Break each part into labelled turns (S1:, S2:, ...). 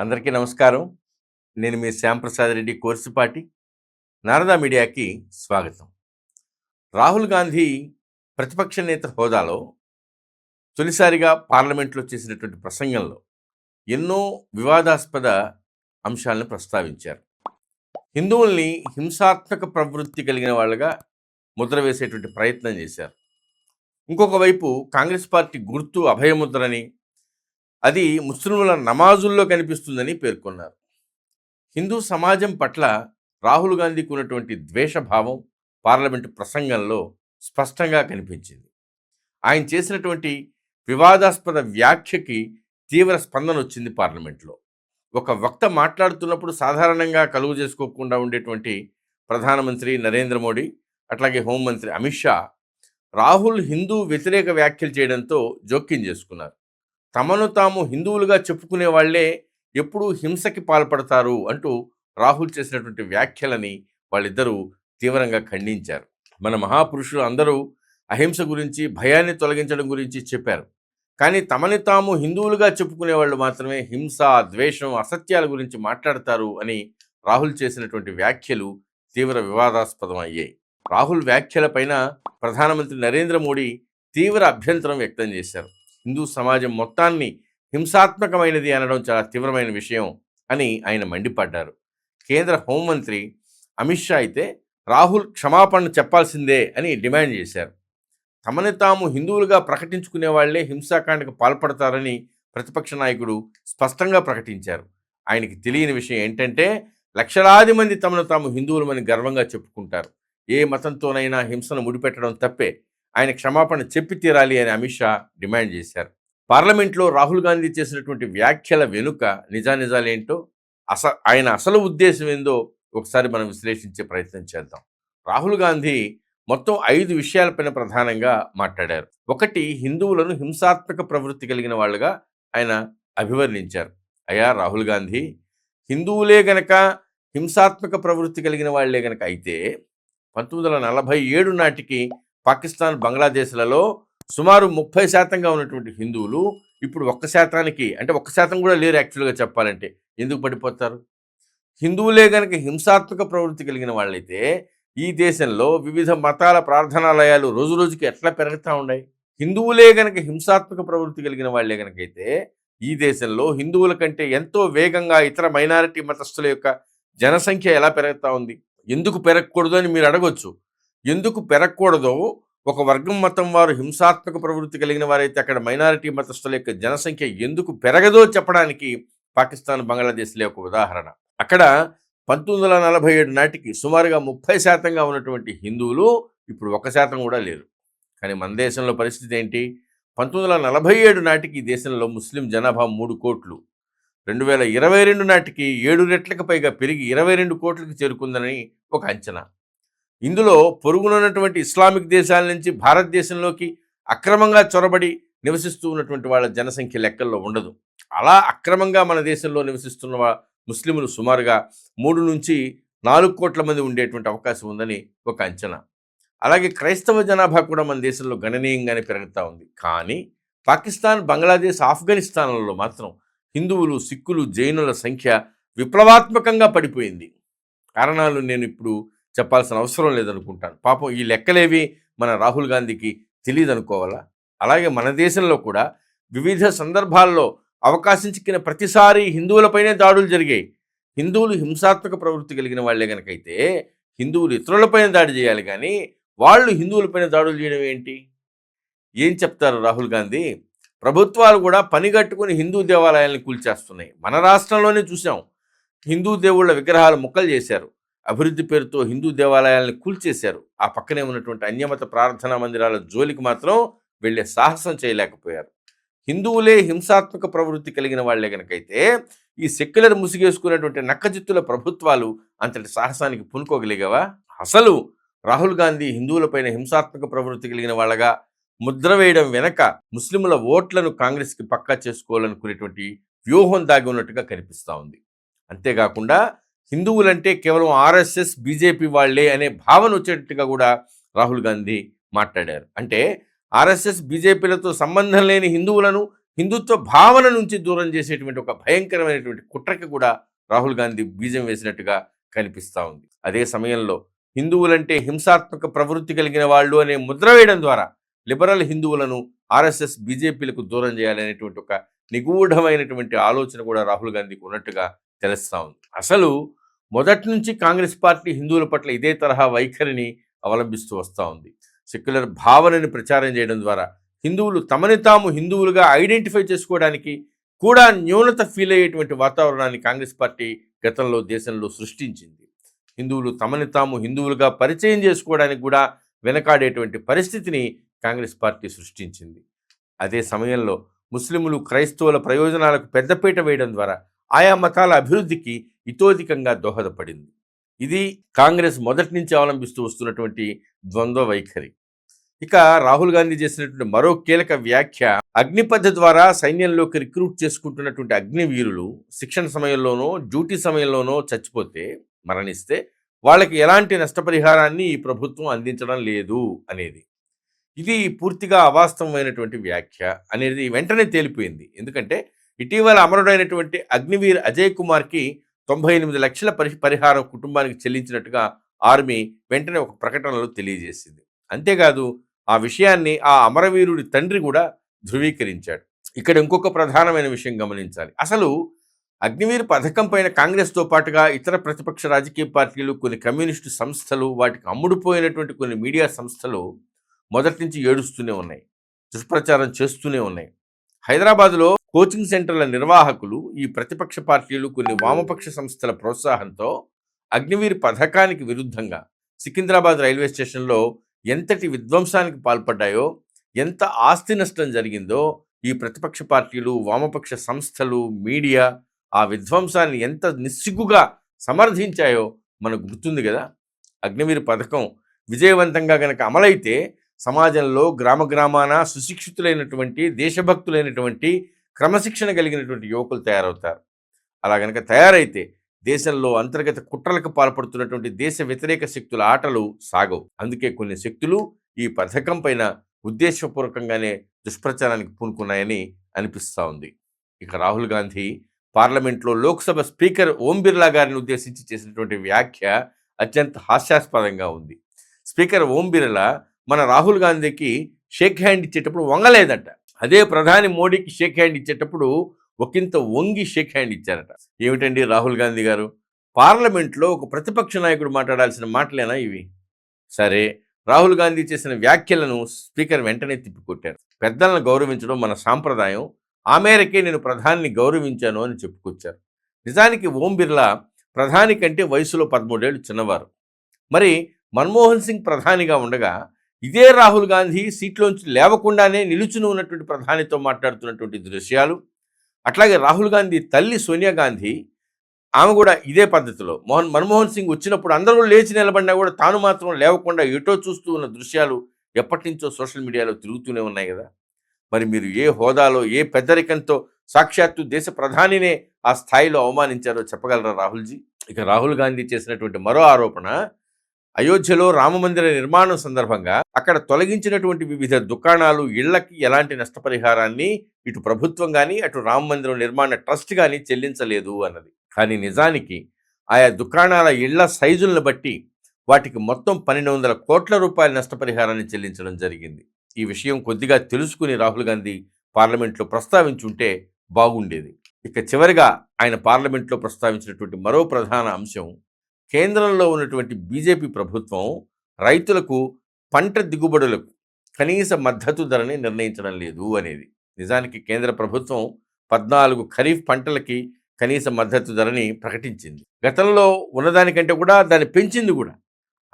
S1: అందరికీ నమస్కారం. నేను మీ శ్యాంప్రసాద్ రెడ్డి కోర్సుపాటి. నారదా మీడియాకి స్వాగతం. రాహుల్ గాంధీ ప్రతిపక్ష నేత హోదాలో తొలిసారిగా పార్లమెంట్లో చేసినటువంటి ప్రసంగంలో ఎన్నో వివాదాస్పద అంశాలను ప్రస్తావించారు. హిందువుల్ని హింసాత్మక ప్రవృత్తి కలిగిన వాళ్ళగా ముద్ర వేసేటువంటి ప్రయత్నం చేశారు. ఇంకొక వైపు కాంగ్రెస్ పార్టీ గుర్తు అభయముద్రని అది ముస్లింల నమాజుల్లో కనిపిస్తుందని పేర్కొన్నారు. హిందూ సమాజం పట్ల రాహుల్ గాంధీకి ఉన్నటువంటి ద్వేషభావం పార్లమెంటు ప్రసంగంలో స్పష్టంగా కనిపించింది. ఆయన చేసినటువంటి వివాదాస్పద వ్యాఖ్యకి తీవ్ర స్పందన వచ్చింది పార్లమెంట్లో. ఒక వక్త మాట్లాడుతున్నప్పుడు సాధారణంగా కలుగు చేసుకోకుండా ఉండేటువంటి ప్రధానమంత్రి నరేంద్ర మోడీ అట్లాగే హోంమంత్రి అమిత్ షా రాహుల్ హిందూ వ్యతిరేక వ్యాఖ్యలు చేయడంతో జోక్యం చేసుకున్నారు. తమను తాము హిందువులుగా చెప్పుకునే వాళ్ళే ఎప్పుడూ హింసకి పాల్పడతారు అంటూ రాహుల్ చేసినటువంటి వ్యాఖ్యలని వాళ్ళిద్దరూ తీవ్రంగా ఖండించారు. మన మహాపురుషులు అందరూ అహింస గురించి భయాన్ని తొలగించడం గురించి చెప్పారు. కానీ తమని తాము హిందువులుగా చెప్పుకునే వాళ్ళు మాత్రమే హింస ద్వేషం అసత్యాల గురించి మాట్లాడతారు అని రాహుల్ చేసినటువంటి వ్యాఖ్యలు తీవ్ర వివాదాస్పదం అయ్యాయి రాహుల్ వ్యాఖ్యలపైన ప్రధానమంత్రి నరేంద్ర మోడీ తీవ్ర అభ్యంతరం వ్యక్తం చేశారు. హిందూ సమాజం మొత్తాన్ని హింసాత్మకమైనది అనడం చాలా తీవ్రమైన విషయం అని ఆయన మండిపడ్డారు. కేంద్ర హోంమంత్రి అమిత్ షా అయితే రాహుల్ క్షమాపణ చెప్పాల్సిందే అని డిమాండ్ చేశారు. తమని తాము హిందువులుగా ప్రకటించుకునే వాళ్ళే హింసాకాండకు పాల్పడతారని ప్రతిపక్ష నాయకుడు స్పష్టంగా ప్రకటించారు. ఆయనకి తెలియని విషయం ఏంటంటే లక్షలాది మంది తమను తాము హిందువులమని గర్వంగా చెప్పుకుంటారు. ఏ మతంతోనైనా హింసను ముడిపెట్టడం తప్పే. ఆయన క్షమాపణ చెప్పి తీరాలి అని అమిత్ షా డిమాండ్ చేశారు. పార్లమెంట్లో రాహుల్ గాంధీ చేసినటువంటి వ్యాఖ్యల వెనుక నిజానిజాలేంటో అస ఆయన అసలు ఉద్దేశం ఏందో ఒకసారి మనం విశ్లేషించే ప్రయత్నం చేద్దాం. రాహుల్ గాంధీ మొత్తం ఐదు విషయాలపైన ప్రధానంగా మాట్లాడారు. ఒకటి హిందువులను హింసాత్మక ప్రవృత్తి కలిగిన వాళ్ళుగా ఆయన అభివర్ణించారు. అయ్యా రాహుల్ గాంధీ హిందువులే గనక హింసాత్మక ప్రవృత్తి కలిగిన వాళ్ళే గనక అయితే పంతొమ్మిది వందల నలభై ఏడు నాటికి పాకిస్తాన్ బంగ్లాదేశ్లలో సుమారు ముప్పై శాతంగా ఉన్నటువంటి హిందువులు ఇప్పుడు ఒక్క శాతానికి అంటే ఒక్క శాతం కూడా లేరు యాక్చువల్గా చెప్పాలంటే. ఎందుకు పడిపోతారు? హిందువులే గనక హింసాత్మక ప్రవృత్తి కలిగిన వాళ్ళైతే ఈ దేశంలో వివిధ మతాల ప్రార్థనాలయాలు రోజు రోజుకి ఎట్లా పెరుగుతూ ఉన్నాయి? హిందువులే గనక హింసాత్మక ప్రవృత్తి కలిగిన వాళ్ళే గనకైతే ఈ దేశంలో హిందువుల కంటే ఎంతో వేగంగా ఇతర మైనారిటీ మతస్థుల యొక్క జనసంఖ్య ఎలా పెరుగుతూ ఉంది? ఎందుకు పెరగకూడదు అని మీరు అడగొచ్చు. ఎందుకు పెరగకూడదో ఒక వర్గం మతం వారు హింసాత్మక ప్రవృత్తి కలిగిన వారైతే అక్కడ మైనారిటీ మతస్థుల యొక్క జనసంఖ్య ఎందుకు పెరగదో చెప్పడానికి పాకిస్తాన్ బంగ్లాదేశ్లే ఒక ఉదాహరణ. అక్కడ పంతొమ్మిది వందల నలభై ఏడు నాటికి సుమారుగా ముప్పై శాతంగా ఉన్నటువంటి హిందువులు ఇప్పుడు ఒక శాతం కూడా లేరు. కానీ మన దేశంలో పరిస్థితి ఏంటి? పంతొమ్మిది వందల నలభై ఏడు నాటికి దేశంలో ముస్లిం జనాభా మూడు కోట్లు. రెండు వేల ఇరవై రెండు నాటికి ఏడు రెట్లకు పైగా పెరిగి ఇరవై రెండు కోట్లకు చేరుకుందని ఒక అంచనా. ఇందులో పొరుగునున్నటువంటి ఇస్లామిక్ దేశాల నుంచి భారతదేశంలోకి అక్రమంగా చొరబడి నివసిస్తూ ఉన్నటువంటి వాళ్ళ జనసంఖ్య లెక్కల్లో ఉండదు. అలా అక్రమంగా మన దేశంలో నివసిస్తున్న ముస్లిములు సుమారుగా మూడు నుంచి నాలుగు కోట్ల మంది ఉండేటువంటి అవకాశం ఉందని ఒక అంచనా. అలాగే క్రైస్తవ జనాభా కూడా మన దేశంలో గణనీయంగానే పెరుగుతూ ఉంది. కానీ పాకిస్తాన్ బంగ్లాదేశ్ ఆఫ్ఘనిస్తాన్లలో మాత్రం హిందువులు సిక్కులు జైనుల సంఖ్య విప్లవాత్మకంగా పడిపోయింది. కారణాలు నేను ఇప్పుడు చెప్పాల్సిన అవసరం లేదనుకుంటాను. పాపం ఈ లెక్కలేవి మన రాహుల్ గాంధీకి తెలియదు అనుకోవాలా అలాగే మన దేశంలో కూడా వివిధ సందర్భాల్లో అవకాశం చిక్కిన ప్రతిసారి హిందువులపైనే దాడులు జరిగాయి. హిందువులు హింసాత్మక ప్రవృత్తి కలిగిన వాళ్ళే కనుకైతే హిందువులు ఇతరులపైన దాడి చేయాలి కానీ వాళ్ళు హిందువులపైన దాడులు చేయడం ఏంటి? ఏం చెప్తారు రాహుల్ గాంధీ? ప్రభుత్వాలు కూడా పనిగట్టుకుని హిందూ దేవాలయాలను కూల్చేస్తున్నాయి. మన రాష్ట్రంలోనే చూసాం హిందూ దేవుళ్ళ విగ్రహాలు ముక్కలు చేశారు. అభివృద్ధి పేరుతో హిందూ దేవాలయాలను కూల్చేశారు. ఆ పక్కనే ఉన్నటువంటి అన్యమత ప్రార్థనా మందిరాల జోలికి మాత్రం వెళ్ళే సాహసం చేయలేకపోయారు. హిందువులే హింసాత్మక ప్రవృత్తి కలిగిన వాళ్ళే కనుకైతే ఈ సెక్యులర్ ముసిగేసుకునేటువంటి నక్కజిత్తుల ప్రభుత్వాలు అంతటి సాహసానికి పునుకోగలిగావా? అసలు రాహుల్ గాంధీ హిందువులపైన హింసాత్మక ప్రవృత్తి కలిగిన వాళ్ళగా ముద్ర వేయడం వెనక ముస్లింల ఓట్లను కాంగ్రెస్కి పక్కా చేసుకోవాలనుకునేటువంటి వ్యూహం దాగి ఉన్నట్టుగా కనిపిస్తూ ఉంది. అంతేకాకుండా హిందువులంటే కేవలం ఆర్ఎస్ఎస్ బీజేపీ వాళ్ళే అనే భావన వచ్చేటట్టుగా కూడా రాహుల్ గాంధీ మాట్లాడారు. అంటే ఆర్ఎస్ఎస్ బీజేపీలతో సంబంధం లేని హిందువులను హిందుత్వ భావన నుంచి దూరం చేసేటువంటి ఒక భయంకరమైనటువంటి కుట్రకి కూడా రాహుల్ గాంధీ బీజం వేసినట్టుగా కనిపిస్తూ ఉంది. అదే సమయంలో హిందువులంటే హింసాత్మక ప్రవృత్తి కలిగిన వాళ్ళు అనే ముద్ర వేయడం ద్వారా లిబరల్ హిందువులను ఆర్ఎస్ఎస్ బీజేపీలకు దూరం చేయాలనేటువంటి ఒక నిగూఢమైనటువంటి ఆలోచన కూడా రాహుల్ గాంధీకి ఉన్నట్టుగా తెలుస్తూ ఉంది. అసలు మొదటి నుంచి కాంగ్రెస్ పార్టీ హిందువుల పట్ల ఇదే తరహా వైఖరిని అవలంబిస్తూ వస్తూ ఉంది. సెక్యులర్ భావనని ప్రచారం చేయడం ద్వారా హిందువులు తమని తాము హిందువులుగా ఐడెంటిఫై చేసుకోవడానికి కూడా న్యూనత ఫీల్ అయ్యేటువంటి వాతావరణాన్ని కాంగ్రెస్ పార్టీ గతంలో దేశంలో సృష్టించింది. హిందువులు తమని తాము హిందువులుగా పరిచయం చేసుకోవడానికి కూడా వెనకాడేటువంటి పరిస్థితిని కాంగ్రెస్ పార్టీ సృష్టించింది. అదే సమయంలో ముస్లింలు క్రైస్తవుల ప్రయోజనాలకు పెద్దపీట వేయడం ద్వారా ఆయా మతాల అభివృద్ధికి ఇతోధికంగా దోహదపడింది. ఇది కాంగ్రెస్ మొదటి నుంచి అవలంబిస్తూ వస్తున్నటువంటి ద్వంద్వ వైఖరి. ఇక రాహుల్ గాంధీ చేసినటువంటి మరో కీలక వ్యాఖ్య అగ్నిపథ ద్వారా సైన్యంలోకి రిక్రూట్ చేసుకుంటున్నటువంటి అగ్నివీరులు శిక్షణ సమయంలోనో డ్యూటీ సమయంలోనో చచ్చిపోతే మరణిస్తే వాళ్ళకి ఎలాంటి నష్టపరిహారాన్ని ఈ ప్రభుత్వం అందించడం లేదు అనేది. ఇది పూర్తిగా అవాస్తవమైనటువంటి వ్యాఖ్య అనేది వెంటనే తేలిపోయింది. ఎందుకంటే ఇటీవల అమరుడైనటువంటి అగ్నివీర్ అజయ్ కుమార్కి తొంభై ఎనిమిది లక్షల పరి పరిహారం కుటుంబానికి చెల్లించినట్టుగా ఆర్మీ వెంటనే ఒక ప్రకటనలో తెలియజేసింది. అంతేకాదు ఆ విషయాన్ని ఆ అమరవీరుడి తండ్రి కూడా ధృవీకరించాడు. ఇక్కడ ఇంకొక ప్రధానమైన విషయం గమనించాలి. అసలు అగ్నివీర్ పథకం పైన కాంగ్రెస్తో పాటుగా ఇతర ప్రతిపక్ష రాజకీయ పార్టీలు కొన్ని కమ్యూనిస్టు సంస్థలు వాటికి అమ్ముడుపోయినటువంటి కొన్ని మీడియా సంస్థలు మొదటి నుంచి ఏడుస్తూనే ఉన్నాయి. దుష్ప్రచారం చేస్తూనే ఉన్నాయి. హైదరాబాద్లో కోచింగ్ సెంటర్ల నిర్వాహకులు ఈ ప్రతిపక్ష పార్టీలు కొన్ని వామపక్ష సంస్థల ప్రోత్సాహంతో అగ్నివీర్ పథకానికి విరుద్ధంగా సికింద్రాబాద్ రైల్వే స్టేషన్లో ఎంతటి విధ్వంసానికి పాల్పడ్డాయో ఎంత ఆస్తి నష్టం జరిగిందో ఈ ప్రతిపక్ష పార్టీలు వామపక్ష సంస్థలు మీడియా ఆ విధ్వంసాన్ని ఎంత నిస్సిగ్గుగా సమర్థించాయో మనకు గుర్తుంది కదా. అగ్నివీర్ పథకం విజయవంతంగా గనక అమలైతే సమాజంలో గ్రామ గ్రామాన సుశిక్షితులైనటువంటి దేశభక్తులైనటువంటి క్రమశిక్షణ కలిగినటువంటి యువకులు తయారవుతారు. అలా కనుక తయారైతే దేశంలో అంతర్గత కుట్రలకు పాల్పడుతున్నటువంటి దేశ వ్యతిరేక శక్తుల ఆటలు సాగవు. అందుకే కొన్ని శక్తులు ఈ పథకం పైన ఉద్దేశపూర్వకంగానే దుష్ప్రచారానికి పూనుకున్నాయని అనిపిస్తూ ఉంది. ఇక రాహుల్ గాంధీ పార్లమెంట్లో లోక్సభ స్పీకర్ ఓం బిర్లా గారిని ఉద్దేశించి చేసినటువంటి వ్యాఖ్య అత్యంత హాస్యాస్పదంగా ఉంది. స్పీకర్ ఓం బిర్లా మన రాహుల్ గాంధీకి షేక్ హ్యాండ్ ఇచ్చేటప్పుడు వంగలేదట. అదే ప్రధాని మోడీకి షేక్ హ్యాండ్ ఇచ్చేటప్పుడు ఒకంత వంగి షేక్ హ్యాండ్ ఇచ్చారట. ఏమిటండి రాహుల్ గాంధీ గారు? పార్లమెంట్లో ఒక ప్రతిపక్ష నాయకుడు మాట్లాడాల్సిన మాటలేనా ఇవి? సరే రాహుల్ గాంధీ చేసిన వ్యాఖ్యలను స్పీకర్ వెంటనే తిప్పికొట్టారు. పెద్దలను గౌరవించడం మన సాంప్రదాయం. ఆ మేరకే నేను ప్రధానిని గౌరవించాను అని చెప్పుకొచ్చారు. నిజానికి ఓం బిర్లా ప్రధాని కంటే వయసులో పదమూడేళ్ళు చిన్నవారు. మరి మన్మోహన్ సింగ్ ప్రధానిగా ఉండగా ఇదే రాహుల్ గాంధీ సీట్లోంచి లేవకుండానే నిలుచుని ఉన్నటువంటి ప్రధానితో మాట్లాడుతున్నటువంటి దృశ్యాలు. అట్లాగే రాహుల్ గాంధీ తల్లి సోనియా గాంధీ ఆమె కూడా ఇదే పద్ధతిలో. మోహన్ మన్మోహన్ సింగ్ వచ్చినప్పుడు అందరూ లేచి నిలబడినా కూడా తాను మాత్రం లేవకుండా ఎటో చూస్తూ ఉన్న దృశ్యాలు ఎప్పటి నుంచో సోషల్ మీడియాలో తిరుగుతూనే ఉన్నాయి కదా. మరి మీరు ఏ హోదాలో ఏ పెద్దరికంతో సాక్షాత్తు దేశ ప్రధానినే ఆ స్థాయిలో అవమానించారో చెప్పగలరా రాహుల్జీ? ఇక రాహుల్ గాంధీ చేసినటువంటి మరో ఆరోపణ అయోధ్యలో రామమందిర నిర్మాణం సందర్భంగా అక్కడ తొలగించినటువంటి వివిధ దుకాణాలు ఇళ్ళకి ఎలాంటి నష్టపరిహారాన్ని ఇటు ప్రభుత్వం కానీ అటు రామ మందిరం నిర్మాణ ట్రస్ట్ కానీ చెల్లించలేదు అన్నది. కానీ నిజానికి ఆయా దుకాణాల ఇళ్ళ సైజులను బట్టి వాటికి మొత్తం పన్నెండు వందల కోట్ల రూపాయల నష్టపరిహారాన్ని చెల్లించడం జరిగింది. ఈ విషయం కొద్దిగా తెలుసుకుని రాహుల్ గాంధీ పార్లమెంట్లో ప్రస్తావించుంటే బాగుండేది. ఇక చివరిగా ఆయన పార్లమెంట్లో ప్రస్తావించినటువంటి మరో ప్రధాన అంశం కేంద్రంలో ఉన్నటువంటి బీజేపీ ప్రభుత్వం రైతులకు పంట దిగుబడులకు కనీస మద్దతు ధరని నిర్ణయించడం లేదు అనేది. నిజానికి కేంద్ర ప్రభుత్వం పద్నాలుగు ఖరీఫ్ పంటలకి కనీస మద్దతు ధరని ప్రకటించింది. గతంలో ఉన్నదానికంటే కూడా దాన్ని పెంచింది కూడా.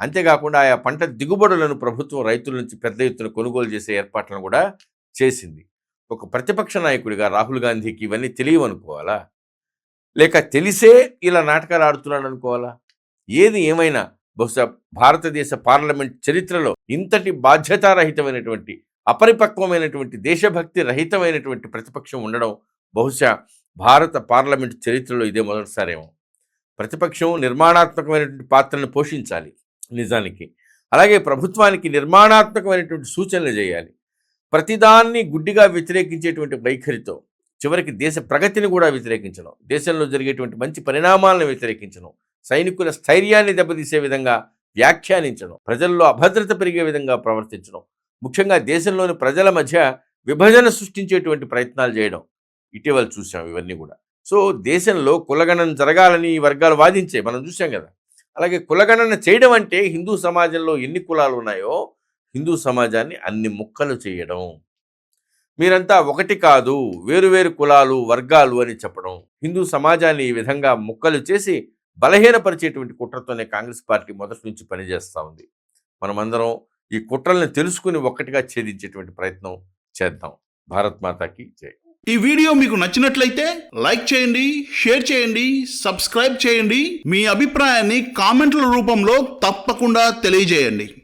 S1: అంతేకాకుండా ఆయా పంట దిగుబడులను ప్రభుత్వం రైతుల నుంచి పెద్ద ఎత్తున కొనుగోలు చేసే ఏర్పాట్లను కూడా చేసింది. ఒక ప్రతిపక్ష నాయకుడిగా రాహుల్ గాంధీకి ఇవన్నీ తెలియవనుకోవాలా? లేక తెలిసే ఇలా నాటకాలు ఆడుతున్నాడు అనుకోవాలా ఏది ఏమైనా బహుశా భారతదేశ పార్లమెంట్ చరిత్రలో ఇంతటి బాధ్యతారహితమైనటువంటి అపరిపక్వమైనటువంటి దేశభక్తి రహితమైనటువంటి ప్రతిపక్షం ఉండడం బహుశా భారత పార్లమెంట్ చరిత్రలో ఇదే మొదటిసారేమో. ప్రతిపక్షం నిర్మాణాత్మకమైనటువంటి పాత్రను పోషించాలి నిజానికి. అలాగే ప్రభుత్వానికి నిర్మాణాత్మకమైనటువంటి సూచనలు చేయాలి. ప్రతిదాన్ని గుడ్డిగా వ్యతిరేకించేటువంటి వైఖరితో చివరికి దేశ ప్రగతిని కూడా వ్యతిరేకించడం దేశంలో జరిగేటువంటి మంచి పరిణామాలను వ్యతిరేకించడం సైనికుల స్థైర్యాన్ని దెబ్బతీసే విధంగా వ్యాఖ్యానించడం ప్రజల్లో అభద్రత పెరిగే విధంగా ప్రవర్తించడం ముఖ్యంగా దేశంలోని ప్రజల మధ్య విభజన సృష్టించేటువంటి ప్రయత్నాలు చేయడం ఇటీవల చూసాం ఇవన్నీ కూడా. సో దేశంలో కులగణన జరగాలని ఈ వర్గాలు వాదించే మనం చూసాం కదా. అలాగే కులగణన చేయడం అంటే హిందూ సమాజంలో ఎన్ని కులాలు ఉన్నాయో హిందూ సమాజాన్ని అన్ని ముక్కలు చేయడం. మీరంతా ఒకటి కాదు వేరువేరు కులాలు వర్గాలు అని చెప్పడం. హిందూ సమాజాన్ని ఈ విధంగా ముక్కలు చేసి బలహీనపరిచేటువంటి కుట్రతోనే కాంగ్రెస్ పార్టీ మొదటి నుంచి పనిచేస్తూ ఉంది. మనమందరం ఈ కుట్రల్ని తెలుసుకుని ఒక్కటిగా ఛేదించేటువంటి ప్రయత్నం చేద్దాం. భారత్ మాతాకి జై.
S2: ఈ వీడియో మీకు నచ్చినట్లయితే లైక్ చేయండి షేర్ చేయండి సబ్స్క్రైబ్ చేయండి. మీ అభిప్రాయాన్ని కామెంట్ల రూపంలో తప్పకుండా తెలియజేయండి.